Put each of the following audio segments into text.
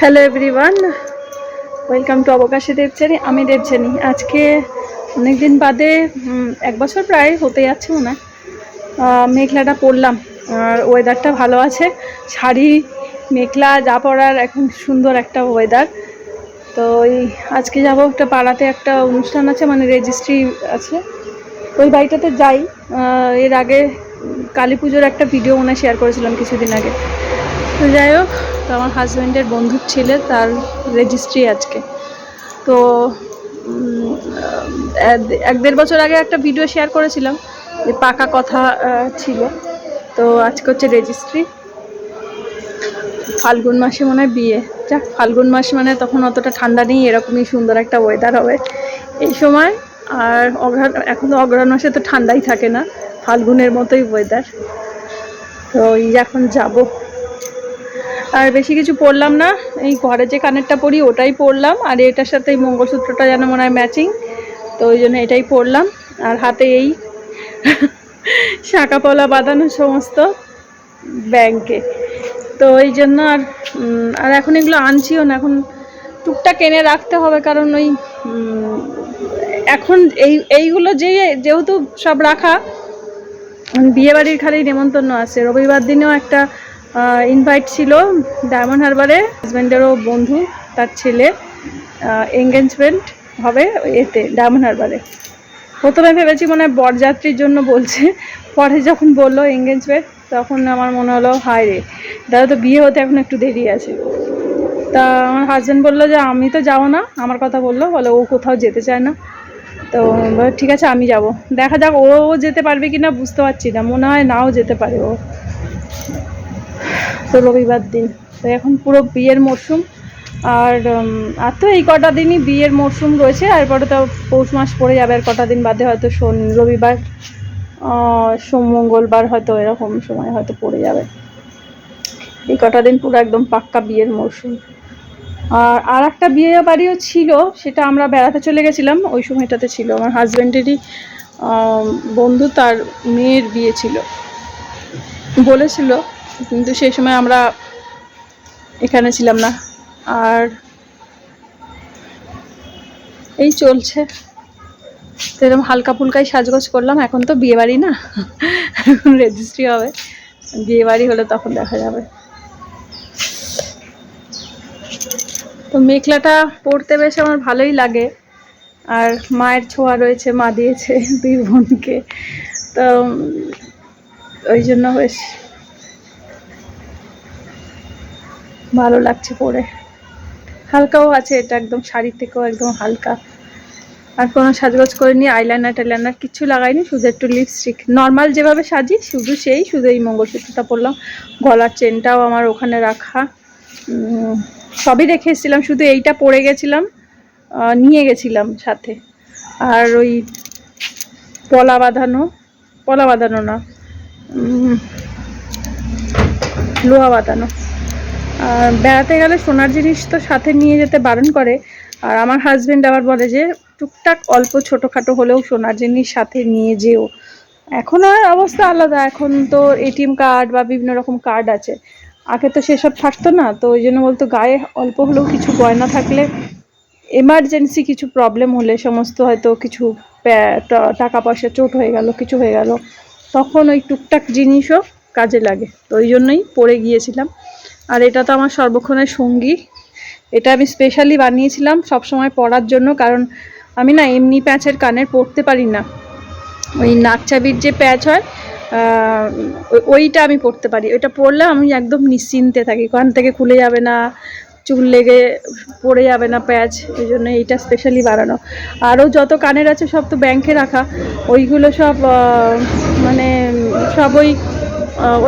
Hello everyone welcome to অবকাশে দেবচানি আমি দেবচানি আজকে অনেক দিন বাদে এক বছর প্রায় হতে যাচ্ছে মনে মেঘলাটা পরলাম আর ওয়েদারটা ভালো আছে। শাড়ি, মেঘলা, যা পরার, এখন সুন্দর একটা ওয়েদার তো ওই, আজকে যাব একটা পাড়াতে একটা অনুষ্ঠান আছে মানে রেজিস্ট্রি আছে। ওই বাড়িটাতে যাই। এর আগে কালী পুজোর একটা ভিডিও মনে শেয়ার করেছিলাম কিছুদিন আগে। যাই হোক, তো আমার হাজব্যান্ডের বন্ধুর ছেলে, তার রেজিস্ট্রি আজকে। তো এক দেড় বছর আগে একটা ভিডিও শেয়ার করেছিলাম, যে পাকা কথা ছিল। তো আজকে হচ্ছে রেজিস্ট্রি ফাল্গুন মাসে মনে হয় বিয়ে। যাক, ফাল্গুন মাস মানে তখন অতটা ঠান্ডা নেই, এরকমই সুন্দর একটা ওয়েদার হবে। এই সময়, আর অঘ্রাণ, এখন তো অঘ্রাণ মাসে তো ঠান্ডাই থাকে না, ফাল্গুনের মতোই ওয়েদার তো এখন যাব। আর বেশি কিছু পরলাম না। এই ঘরে যে কানেরটা পরি ওটাই পরলাম আর এটার সাথে এই মঙ্গলসূত্রটা যেন মনে হয় ম্যাচিং তো ওই জন্য এটাই পরলাম আর হাতে এই শাঁকা পলা বাঁধানো সমস্ত ব্যাংকে তো এই জন্য আর আর এখন এগুলো আনছিও না। এখন টুকটাক এনে রাখতে হবে, কারণ ওই এখন এই, এইগুলো যে, যেহেতু সব রাখা বিয়ে বাড়ির খালি নেমন্তন্ন আছে। রবিবার দিনেও একটা ইনভাইট ছিল ডায়মন্ড হারবারে হাজব্যান্ডেরও বন্ধু, তার ছেলে এঙ্গেজমেন্ট হবে এতে ডায়মন্ড হারবারে প্রথমে ভেবেছি মনে হয় বরযাত্রীর জন্য বলছে, পরে যখন বলল এঙ্গেজমেন্ট তখন আমার মনে হলো, হায় রে, দাদা তো বিয়ে হতে এখন একটু দেরি আছে। তা আমার হাজব্যান্ড বলল যে, আমি তো যাব না। আমার কথা বলল, বলে, ও কোথাও যেতে চায় না। তো ঠিক আছে, আমি যাব। দেখা যাক, ও যেতে পারবে কি না বুঝতে পারছি না। মনে হয় নাও যেতে পারে ও। তো রবিবার দিন। তো এখন পুরো বিয়ের মরশুম আর আর তো এই কটা দিনই বিয়ের মরশুম রয়েছে। আর পরে তো পৌষ মাস পড়ে যাবে, আর কটা দিন বাদে হয়তো শন, রবিবার সোম, মঙ্গলবার হয়তো এরকম সময় হয়তো পড়ে যাবে। এই কটা দিন পুরো একদম পাক্কা বিয়ের মরশুম আর আর একটা বিয়ে বাড়িও ছিল, সেটা আমরা বেড়াতে চলে গেছিলাম। ওই সময়টাতে ছিল আমার হাজব্যান্ডেরই বন্ধু, তার মেয়ের বিয়ে ছিল। বলেছিল কিন্তু সেই সময় আমরা এখানে ছিলাম না। আর এই চলছে। তো এরকম হালকা ফুলকাই সাজগোজ করলাম। এখন তো বিয়ে বাড়ি না। এখন রেজিস্ট্রি হবে। বিয়ে বাড়ি হলে তখন দেখা যাবে। তো মেখলাটা পরতে বেশ আমার ভালোই লাগে। আর মায়ের ছোঁয়া রয়েছে, মা দিয়েছে দুই বোনকে। তো ওই জন্য বেশ ভালো লাগছে পরে। হালকাও আছে, এটা একদম শাড়ির থেকেও একদম হালকা। আর কোনো সাজগোজ করিনি আইলাইনার টাইলাইনার কিছু লাগাইনি, শুধু একটু লিপস্টিক নর্মাল যেভাবে সাজি, শুধু সেই, শুধু এই মঙ্গলসূত্রটা পরলাম। গলার চেনটাও আমার ওখানে রাখা। সবই রেখে এসেছিলাম শুধু এইটা পরে গেছিলাম নিয়ে গেছিলাম সাথে। আর ওই পলা বাঁধানো পলা বাঁধানো না লোহা বাঁধানো। বেড়াতে গেলে সোনার জিনিস তো সাথে নিয়ে যেতে বারণ করে। আর আমার হাজবেন্ড আবার বলে যে, টুকটাক অল্প ছোটোখাটো হলেও সোনার জিনিস সাথে নিয়ে যেও। এখন আর অবস্থা আলাদা। এখন তো এটিএম কার্ড বা বিভিন্ন রকম কার্ড আছে। আগে তো সেসব থাকতো না। তো ওই জন্য বলতো, গায়ে অল্প হলেও কিছু গয়না থাকলে এমার্জেন্সি কিছু প্রবলেম হলে সমস্ত হয়তো কিছু টাকা পয়সা চোট হয়ে গেল, কিছু হয়ে গেল। তখন ওই টুকটাক জিনিসও কাজে লাগে। তো ওই জন্যই পড়ে গিয়েছিলাম। আর এটা তো আমার সর্বক্ষণের সঙ্গী। এটা আমি স্পেশালি বানিয়েছিলাম সব সময় পরার জন্য, কারণ আমি না এমনি প্যাঁচের কানের পরতে পারি না। ওই নাকচাবির যে প্যাঁচ হয় ওই- ওইটা আমি পরতে পারি। ওইটা পরলে আমি একদম নিশ্চিন্তে থাকি, কান থেকে খুলে যাবে না, চুল লেগে পড়ে যাবে না প্যাচ, এই জন্য এইটা স্পেশালি বানানো। আরও যত কানের আছে সব তো ব্যাংকে রাখা। ওইগুলো সব মানে সব ওই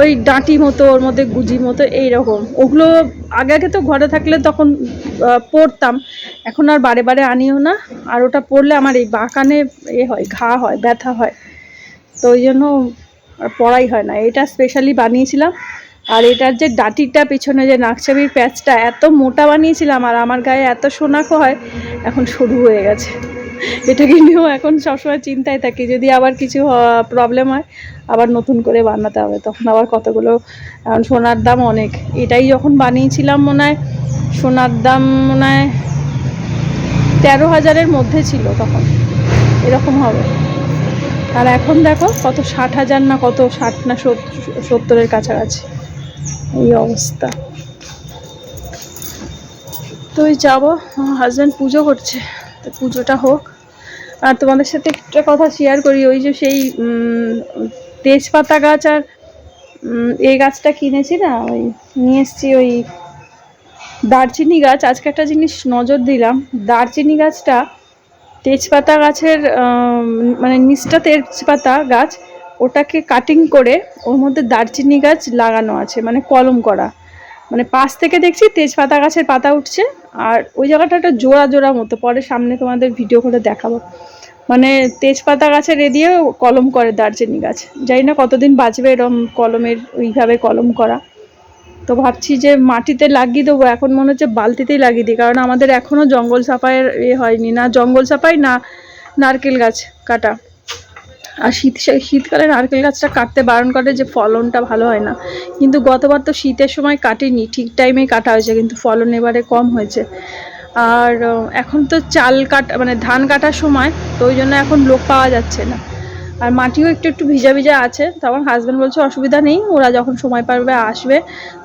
ওই ডাঁটি মতো ওর মধ্যে গুজি মতো এইরকম। ওগুলো আগে আগে তো ঘরে থাকলে তখন আহ, পরতাম। এখন আর বারে বারে আনিও না। আর ওটা পরলে আমার এই বাঁকানে এ হয় ঘা হয় ব্যথা হয়। তো ওই জন্য আর পড়াই হয় না। এটা স্পেশালি বানিয়েছিলাম। আর এটার যে ডাটিটা পিছনে যে নাকচাবির প্যাচটা এত মোটা বানিয়েছিলাম আর আমার গায়ে এত সোনাকো হয় এখন সরু হয়ে গেছে। এটাকে নিয়েও এখন সবসময় চিন্তায় থাকি, যদি আবার কিছু প্রবলেম হয়, আবার নতুন করে বানাতে হবে, তখন আবার কতগুলো এখন সোনার দাম অনেক। এটাই যখন বানিয়েছিলাম মনে হয়, সোনার দাম মনে হয় তেরো হাজারের মধ্যে ছিল তখন। এরকম হবে। আর এখন দেখো কত ষাট হাজার না কত, ষাট না সত্তরের কাছাকাছি। এই অবস্থা। তো যাব, আমার হাজব্যান্ড পুজো করছে। তো পুজোটা হোক। আর তোমাদের সাথে একটা কথা শেয়ার করি, ওই যে সেই তেজপাতা গাছ আর এই গাছটা কিনেছি না, ওই নিয়ে এসছি ওই দারচিনি গাছ। আজকে একটা জিনিস নজর দিলাম, দারচিনি গাছটা তেজপাতা গাছের মানে নিচটা তেজপাতা গাছ, ওটাকে কাটিং করে ওর মধ্যে দারচিনি গাছ লাগানো আছে মানে কলম করা। মানে পাশ থেকে দেখছি তেজপাতা গাছের পাতা উঠছে, আর ওই জায়গাটা একটা জোড়া জোড়া মতো। পরে সামনে তোমাদের ভিডিও করে দেখাবো। মানে তেজপাতা গাছের এ দিয়ে কলম করে দারচিনি গাছ। জানি না কতদিন বাঁচবে এরম কলমের, ওইভাবে কলম করা। তো ভাবছি যে মাটিতে লাগিয়ে দেবো। এখন মনে হচ্ছে বালতিতেই লাগিয়ে দিই, কারণ আমাদের এখনও জঙ্গল সাফাইয়ের এ হয়নি। না জঙ্গল সাফাই, না নারকেল গাছ কাটা। আর শীত শীতকালে নারকেল গাছটা কাটতে বারণ করে যে ফলনটা ভালো হয় না। কিন্তু গতবার তো শীতের সময় কাটেনি, ঠিক টাইমেই কাটা হয়েছে, কিন্তু ফলন এবারে কম হয়েছে। আর এখন তো চাল কাটা মানে ধান কাটার সময়, তো ওই জন্য এখন লোক পাওয়া যাচ্ছে না। আর মাটিও একটু একটু ভিজা ভিজা আছে, তো আমার হাজব্যান্ড বলছে অসুবিধা নেই, ওরা যখন সময় পারবে আসবে,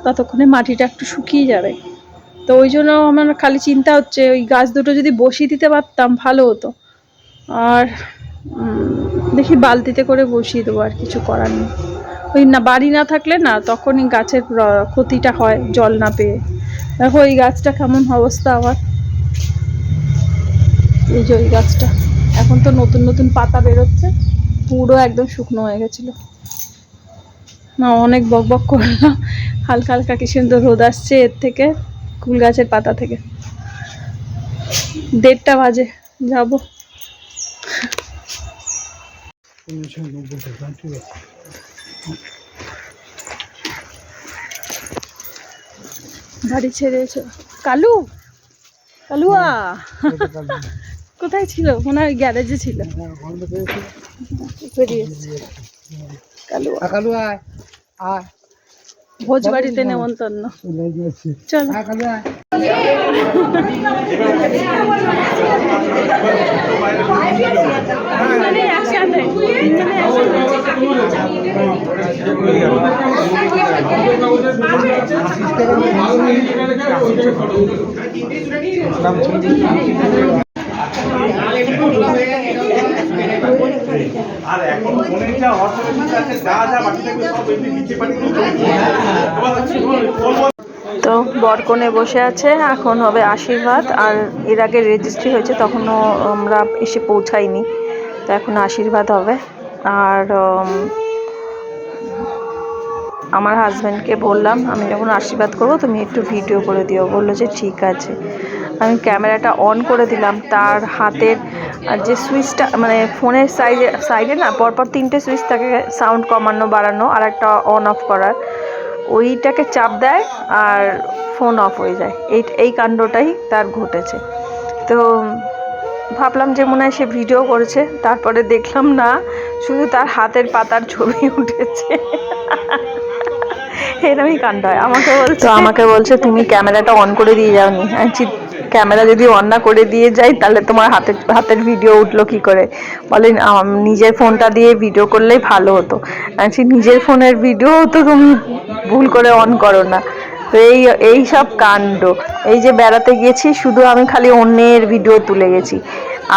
ততক্ষণে মাটিটা একটু শুকিয়ে যাবে। তো ওই জন্য আমার খালি চিন্তা হচ্ছে, ওই গাছ দুটো যদি বসিয়ে দিতে পারতাম, ভালো হতো। আর দেখি বালতিতে করে বসিয়ে দেবো আর কিছু করার নেই। ওই না, বাড়ি না থাকলে না, তখনই গাছের ক্ষতিটা হয়, জল না পেয়ে। দেখো এই গাছটা কেমন অবস্থা আমার। এই যে ওই গাছটা। এখন তো নতুন নতুন পাতা বেরোচ্ছে, পুরো একদম শুকনো হয়ে গেছিল। না, অনেক বক বক করলাম, হালকা হালকা কি সুন্দর রোদ আসছে এর থেকে, কুল গাছের পাতা থেকে। দেড়টা বাজে, যাব। বাড়ি ছেড়ে কালু? কালুয়া? কোথায় ছিল? মনে হয় গ্যারেজে ছিল। কালুয়া। ভোজ বাড়িতে নেমন্তন্ন। চলো। আর এখন ফোনের যা অর্থনৈতিক আছে যা যা বাকি থাকবে সব এমনি নিচে পাঠিয়ে তো বরকনে বসে আছে, এখন হবে আশীর্বাদ, আর এর আগে রেজিস্ট্রি হয়েছে তখনও আমরা এসে পৌঁছাইনি, তো এখন আশীর্বাদ হবে। আর আমার হাজব্যান্ডকে বললাম, আমি যখন আশীর্বাদ করব, তুমি একটু ভিডিও করে দিও। বলল যে, ঠিক আছে। আমি ক্যামেরাটা অন করে দিলাম, তার হাতের, আর যে সুইচটা মানে ফোনের সাইডে সাইডে না, পরপর তিনটে সুইচ থাকে সাউন্ড কমানো, বাড়ানো আর একটা অন অফ করার। ওইটাকে চাপ দেয় আর ফোন অফ হয়ে যায়। এই এই কাণ্ডটাই তার ঘটেছে। তো ভাবলাম যে মনে হয় সে ভিডিও করেছে, তারপরে দেখলাম না, শুধু তার হাতের পাতার ছবি উঠেছে। এরমই কাণ্ড হয়। আমাকে বলছে আমাকে বলছে, তুমি ক্যামেরাটা অন করে দিয়ে যাওনি। আমি ক্যামেরা যদি অন না করে দিয়ে যাই, তাহলে তোমার হাতে, হাতের ভিডিও উঠল কি করে? বলে নিজের ফোনটা দিয়ে ভিডিও করলেই ভালো হতো। সে নিজের ফোনের ভিডিও তো তুমি ভুল করে অন করো না। তো এই এই সব কাণ্ড। এই যে বেড়াতে গেছি, শুধু আমি খালি অন্যের ভিডিও তুলে গেছি।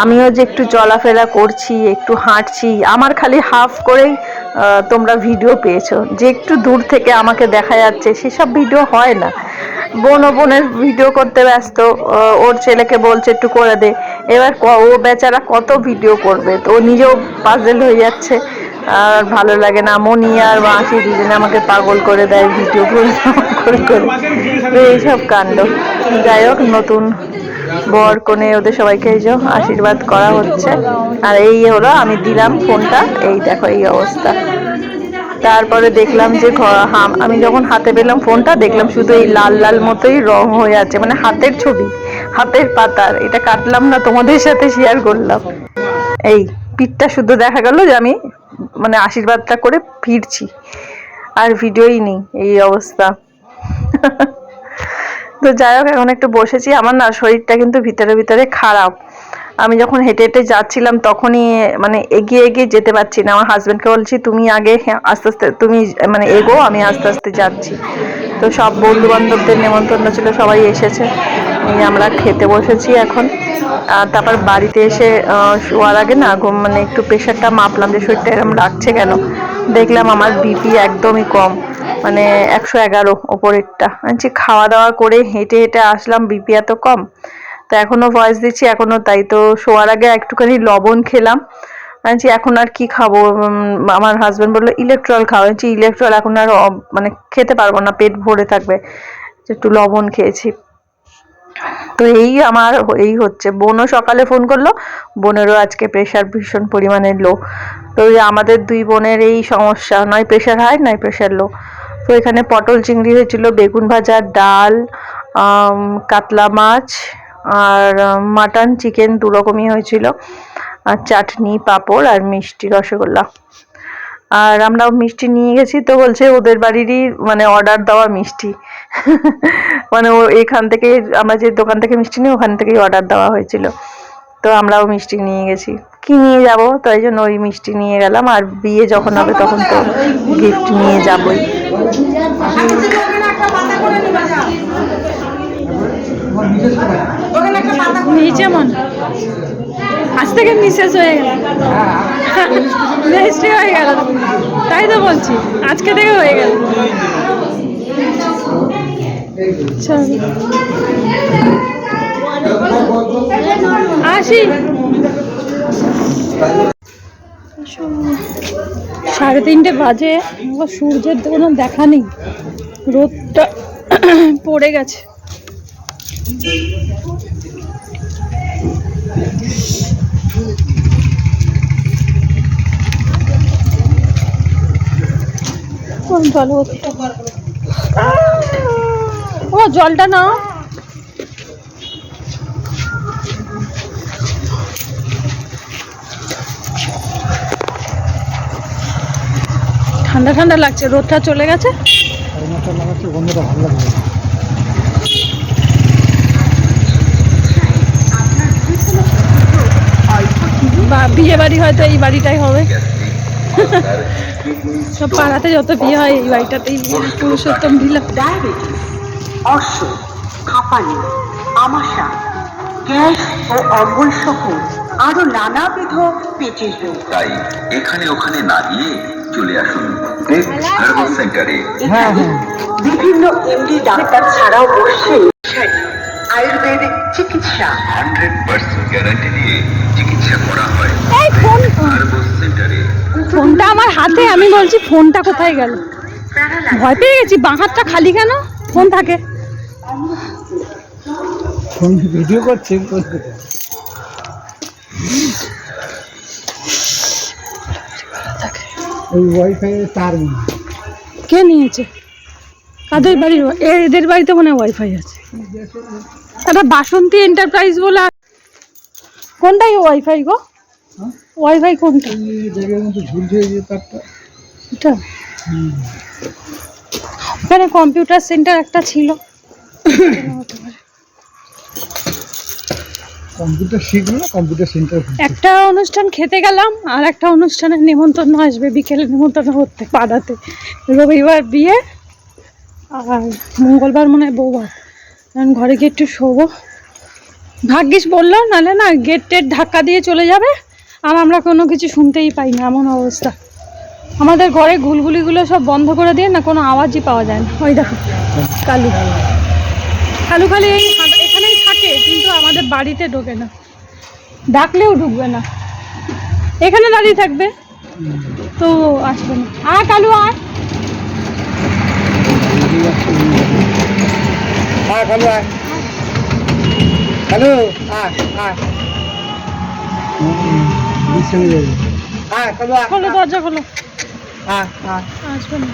আমিও যে একটু চলাফেরা করছি, একটু হাঁটছি, আমার খালি হাফ করেই তোমরা ভিডিও পেয়েছ। যে একটু দূর থেকে আমাকে দেখা যাচ্ছে, সেসব ভিডিও হয় না। বোন ও বোনের ভিডিও করতে ব্যস্ত ওর ছেলেকে বলছে, একটু করে দে। এবার ও বেচারা কত ভিডিও করবে? তো ও নিজেও পাজেল হয়ে যাচ্ছে। আর ভালো লাগে না, মনি আর মাসি দুজনে আমাকে পাগল করে দেয় ভিডিও করে করে করে। এইসব কাণ্ড। যাই হোক, নতুন বর কনে ওদের সবাইকে এই যে আশীর্বাদ করা হচ্ছে। আর এই হলো আমি দিলাম ফোনটা। এই দেখো, এই অবস্থা। তারপরে দেখলাম যে আমি যখন হাতে পেলাম ফোনটা, দেখলাম শুধু এই লাল লাল মতোই রং হয়ে আছে মানে হাতের ছবি, হাতের পাতার। এটা কাটলাম না, তোমাদের সাথে শেয়ার করলাম। এই পিঠটা শুধু দেখা গেল যে আমি মানে আশীর্বাদটা করে ফিরছি। আর ভিডিওই নেই, এই অবস্থা। তো যাই হোক, এখন একটু বসেছি। আমার না শরীরটা কিন্তু ভিতরে ভিতরে খারাপ। আমি যখন হেঁটে হেঁটে যাচ্ছিলাম তখনই মানে এগিয়ে এগিয়ে যেতে পারছি না। আমার হাজবেন্ডকে বলছি, তুমি আগে আস্তে আস্তে, তুমি মানে এগো, আমি আস্তে আস্তে যাচ্ছি। তো সব বন্ধু বান্ধবদের নেমন্তন্ন ছিল, সবাই এসেছে। আমরা খেতে বসেছি এখন। আর তারপর বাড়িতে এসে শোয়ার আগে না মানে একটু প্রেশারটা মাপলাম যে শরীরটা এরকম লাগছে কেন? দেখলাম আমার বিপি একদমই কম। মানে একশো এগারো ওপরেরটা। আনছি খাওয়া দাওয়া করে হেঁটে হেঁটে আসলাম বিপি এত কম। তো এখনও ভয়েস দিচ্ছি এখনও তাই। তো শোয়ার আগে একটুখানি লবণ খেলাম। আনছি এখন আর কি খাব? আমার হাজবেন্ড বলল, ইলেকট্রল খাও। আনছি ইলেকট্রল এখন আর মানে খেতে পারব না, পেট ভরে থাকবে। একটু লবণ খেয়েছি। তো এই আমার, এই হচ্ছে। বোনও সকালে ফোন করল, বোনেরও আজকে প্রেশার ভীষণ পরিমাণে লো তো আমাদের দুই বোনের এই সমস্যা। নয় প্রেশার হাই নয় প্রেশার লো তো এখানে পটল চিংড়ি হয়েছিল, বেগুন ভাজা, ডাল কাতলা মাছ, আর মাটন, চিকেন দু রকমই হয়েছিল। আর চাটনি, পাঁপড় আর মিষ্টি রসগোল্লা। আর আমরা মিষ্টি নিয়ে গেছি, তো বলছে ওদের বাড়িরই মানে অর্ডার দেওয়া মিষ্টি। মানে ও এখান থেকে, আমরা যে দোকান থেকে মিষ্টি নিই, ওখান থেকেই অর্ডার দেওয়া হয়েছিল। তো আমরাও মিষ্টি নিয়ে গেছি। কি নিয়ে যাব তাই জন্য ওই মিষ্টি নিয়ে গেলাম। আর বিয়ে যখন হবে তখন তো গিফট নিয়ে যাবই। নিচে আজ থেকে মিসেস হয়ে গেল রেজিস্ট্রি হয়ে গেল তাই তো বলছি, আজকে থেকে হয়ে গেল। আসি। সাড়ে তিনটে বাজে সূর্যের তো কোনো দেখা নেই। রোদটা পড়ে গেছে। জলটা না ঠান্ডা ঠান্ডা লাগছে, রোদটা চলে গেছে? বা, বিয়ে বাড়ি হয়তো এই বাড়িটাই হবে। সব পাড়াতে যত বিয়ে হয়, এই বাড়িটাতেই পুরুষোত্তম ভিলা ডায়াবেটিস অর্শ হাঁপানি আমাশা গ্যাস ও অম্বল সহ আরও নানাবিধ পেটের রোগ। তাই এখানে ওখানে না গিয়ে চলে আসুন। হার্বাল সেন্টারে বিভিন্ন এমডি ডাক্তার ছাড়াও আয়ুর্বেদ চিকিৎসা। হান্ড্রেড পার্সেন্ট গ্যারান্টি দিয়ে চিকিৎসা করা হয়। ফোন হার্বাল সেন্টারে ফোনটা আমার হাতে আমি বলছি ফোনটা কোথায় গেল? ভয় পেয়ে গেছি বাঁ হাতটা খালি কেন? ফোন থাকে। ফোন ভিডিও করছে। ওই ওয়াইফাই তার কে নিয়েছে? কাদের বাড়ির এদের বাড়িতে মনে ওয়াইফাই আছে। একটা বাসন্তী এন্টারপ্রাইজ বলে কোনটাই ওয়াইফাই গো? হ্যাঁ? ওয়াইফাই কোনটা? এই জায়গার মধ্যে ঝুলছে যে তারটা। এটা? ওখানে কম্পিউটার সেন্টার একটা ছিল। কম্পিউটার শিখলো না, কম্পিউটার সেন্টার একটা অনুষ্ঠান খেতে গেলাম, আর একটা অনুষ্ঠানের নিমন্ত্রণ আসবে বিকেলে নিমন্ত্রণ করতে, পাড়াতে। রবিবার বিয়ে, আর মঙ্গলবার মনে হয় বৌভাত। কারণ ঘরে গিয়ে একটু শোবো। ভাগ্যিস বলল নাহলে না গেট টেট ধাক্কা দিয়ে চলে যাবে, আর আমরা কোনো কিছু শুনতেই পাই না, এমন অবস্থা। আমাদের ঘরে ঘুলগুলিগুলো সব বন্ধ করে দিয়ে না কোনো আওয়াজই পাওয়া যায় না। ওই দেখো, কালু। কালু খালি এই থাকে কিন্তু আমাদের বাড়িতে ঢোকে না। ডাকলেও ঢুকবে না। এখানে দাঁড়িয়ে থাকবে। তো আসবে না। আয় কালু আয়। হ্যাঁ হ্যাঁ হ্যাঁ বিছানে যাবে। হ্যাঁ খোলো দরজা খোলো। আয় আয়। আসবে না।